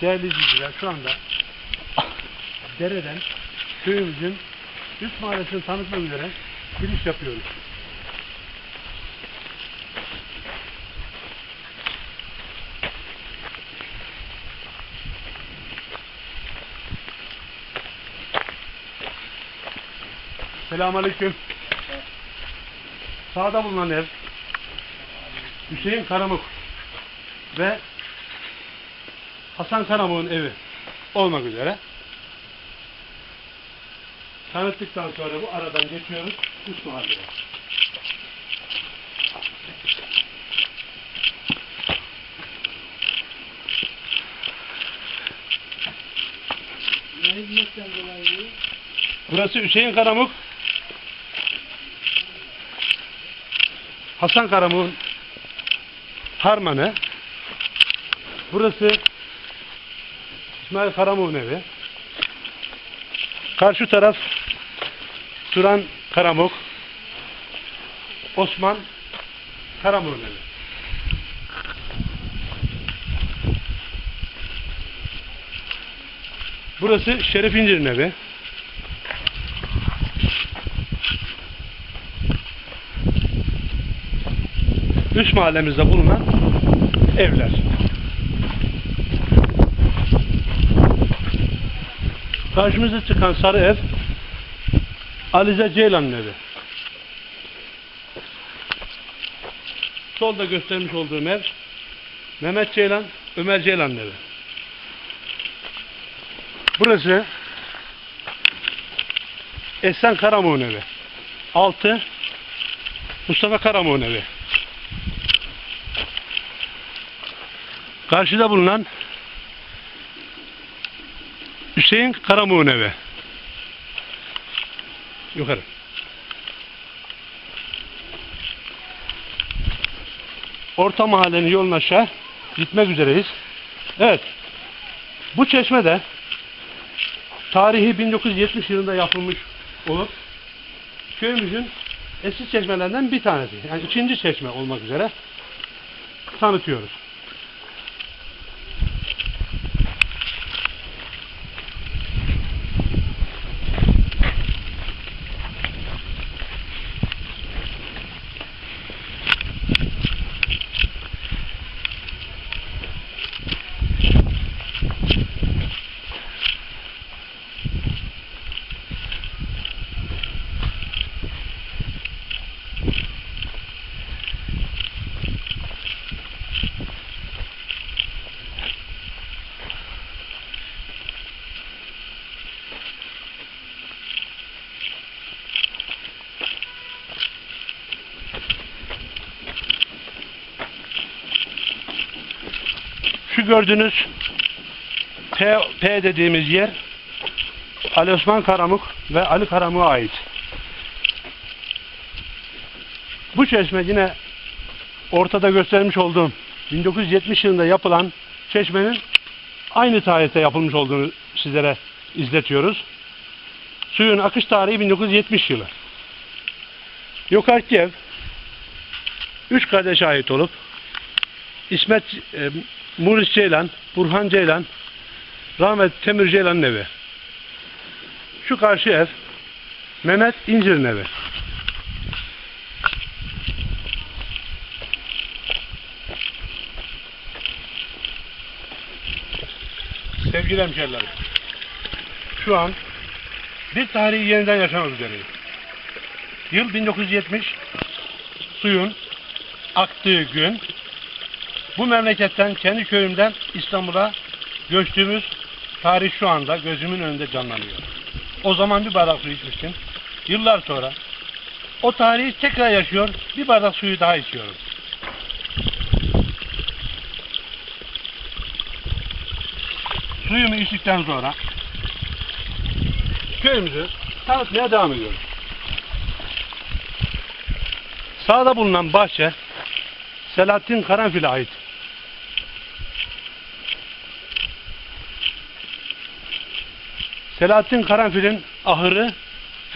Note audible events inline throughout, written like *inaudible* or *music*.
Değerli izleyiciler şu anda dereden köyümüzün üst mahallesini tanıtmak üzere giriş yapıyoruz. Selamünaleyküm. Sağda bulunan ev Hüseyin Karamuk ve Hasan Karamuk'un evi olmak üzere. Tanıttıktan sonra bu aradan geçiyoruz üst mahalleye. Burası Hüseyin Karamuk. Hasan Karamuk'un harmanı. Burası İsmail Karamuk'un evi. Karşı taraf Turan Karamuk. Osman Karamuk'un evi. Burası Şerif İncir'in evi. üst mahallemizde bulunan evler. Karşımıza çıkan sarı ev Alize Ceylan'ın evi. Solda göstermiş olduğum ev Mehmet Ceylan, Ömer Ceylan'ın evi. Burası Esen Karamoğlu'nun evi. Altı Mustafa Karamoğlu'nun evi. Karşıda bulunan Hüseyin Karamuğun evi. Yukarı. Orta mahallenin yolun aşağı gitmek üzereyiz. Evet. Bu çeşme de tarihi 1970 yılında yapılmış olup köyümüzün eski çeşmelerinden bir tanesi. Yani ikinci çeşme olmak üzere tanıtıyoruz. Şu gördüğünüz P, P dediğimiz yer Ali Osman Karamuk ve Ali Karamuk'a ait. Bu çeşme yine ortada göstermiş olduğum 1970 yılında yapılan çeşmenin aynı tarihte yapılmış olduğunu sizlere izletiyoruz. Suyun akış tarihi 1970 yılı. Yukarıki ev üç kardeşe ait olup İsmet e, Muris Ceylan, Burhan Ceylan, Rahmet Temür Ceylan'ın evi. Şu karşı ev Mehmet İncir'in evi. Sevgili hemşehrilerim, şu an bir tarihi yeniden yaşamak üzereyiz. Yıl 1970, suyun aktığı gün, bu memleketten, kendi köyümden İstanbul'a göçtüğümüz tarih şu anda gözümün önünde canlanıyor. O zaman bir bardak su içmiştim. Yıllar sonra o tarihi tekrar yaşıyor, bir bardak suyu daha içiyorum. Suyumu içtikten sonra köyümüzü tanıtmaya devam ediyoruz. Sağda bulunan bahçe Selahattin Karanfil'e ait. Selahattin Karanfil'in ahırı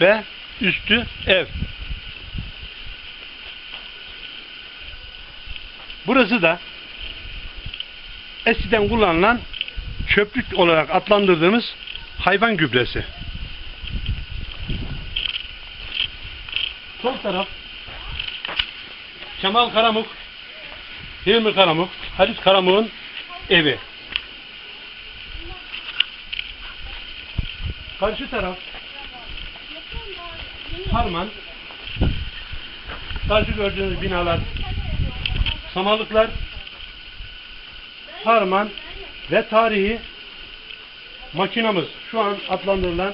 ve üstü ev. Burası da eskiden kullanılan çöplük olarak adlandırdığımız hayvan gübresi. Sol taraf Kemal Karamuk, Hilmi Karamuk, Halis Karamuk'un evi. Karşı taraf Harman. Karşı gördüğünüz binalar samanlıklar Harman ve tarihi makinamız şu an adlandırılan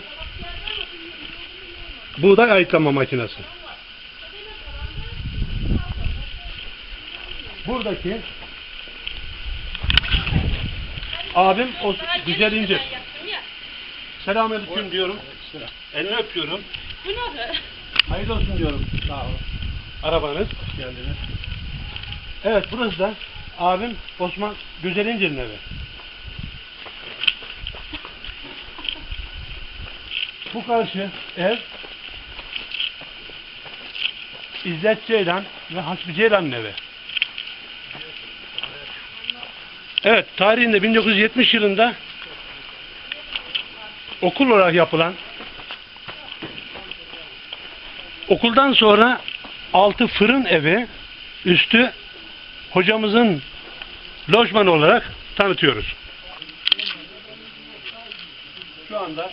buğday ayıklama makinesi. Buradaki abim o güzel incir. Selamünaleyküm diyorum. Elini öpüyorum. Bu ne? Hayırlı olsun diyorum. Sağ olun. Arabanız. Geldiniz. Evet burası da abim Osman Güzel İncir'in evi. Bu karşı ev İzzet Ceylan ve Hasbi Ceylan'ın evi. Evet, tarihinde 1970 yılında okul olarak yapılan okuldan sonra altı fırın evi, üstü hocamızın lojmanı olarak tanıtıyoruz. Şu anda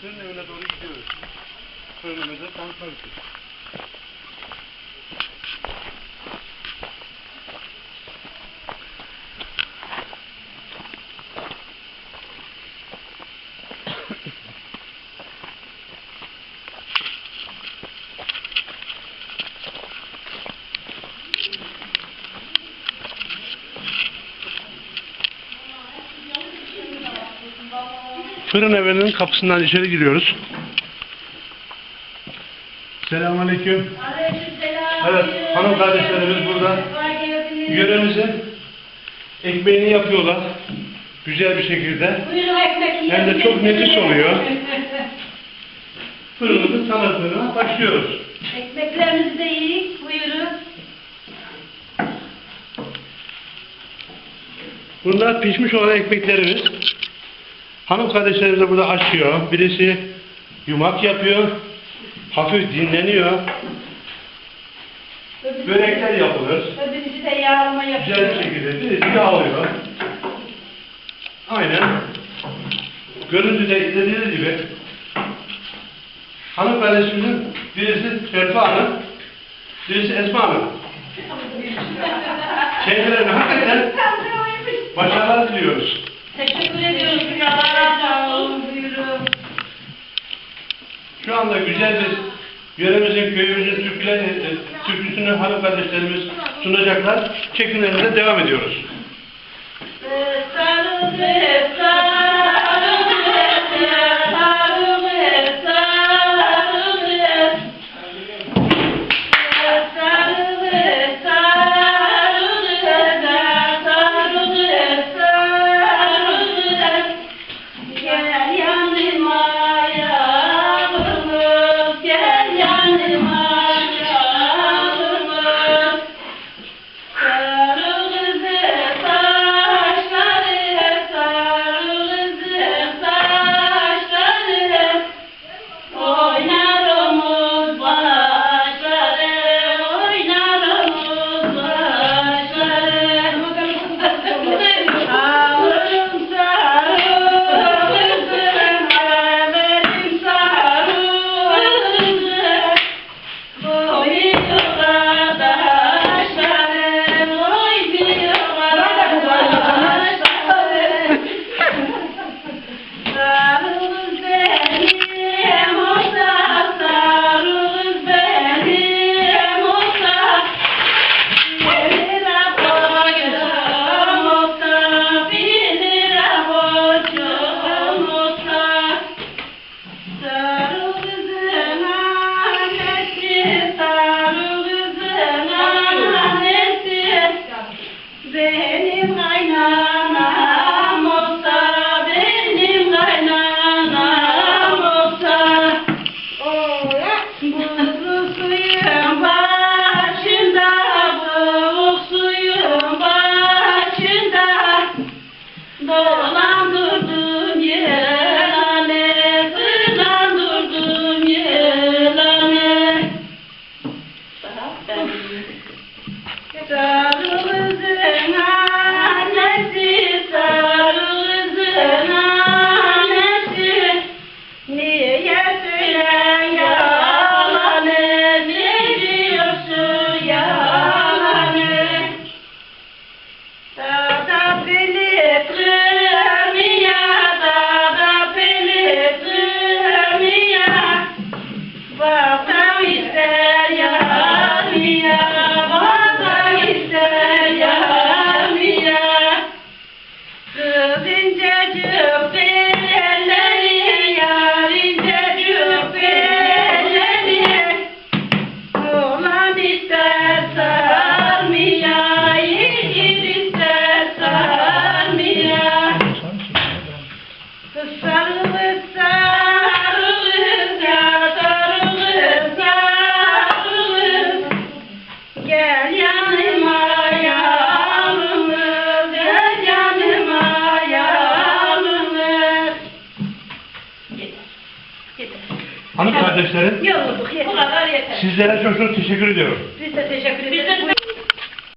fırın evine doğru gidiyoruz. Fırın evine tanıtmak için. Fırın evinin kapısından içeri giriyoruz. Selamünaleyküm. Evet, hanım kardeşlerimiz burada. Yöremizin ekmeğini yapıyorlar. Güzel bir şekilde. Buyurun ekmek Hem de çok nefis oluyor. *laughs* Fırınımızın tanıtımına başlıyoruz. Ekmeklerimizi de yiyin. Buyurun. Bunlar pişmiş olan ekmeklerimiz. Hanım kardeşlerimiz de burada açıyor. Birisi yumak yapıyor. Hafif dinleniyor. Börekler yapılır. Öbürüncü de yağlama Güzel bir yapıyor. şekilde birisi yağlıyor. Aynen. Görüntüde izlediğiniz gibi hanım kardeşimizin birisi Ferfa Hanım, birisi Esma Hanım. *laughs* Kendilerine hakikaten başarılar diliyoruz. Teşekkür ediyoruz. Sağ olun. Buyurun. Şu anda güzel bir yöremizin, köyümüzün türküler, e, türküsünü hanım kardeşlerimiz sunacaklar. Çekimlerimize devam ediyoruz. Sarı ve não, não. Çok çok teşekkür ediyorum.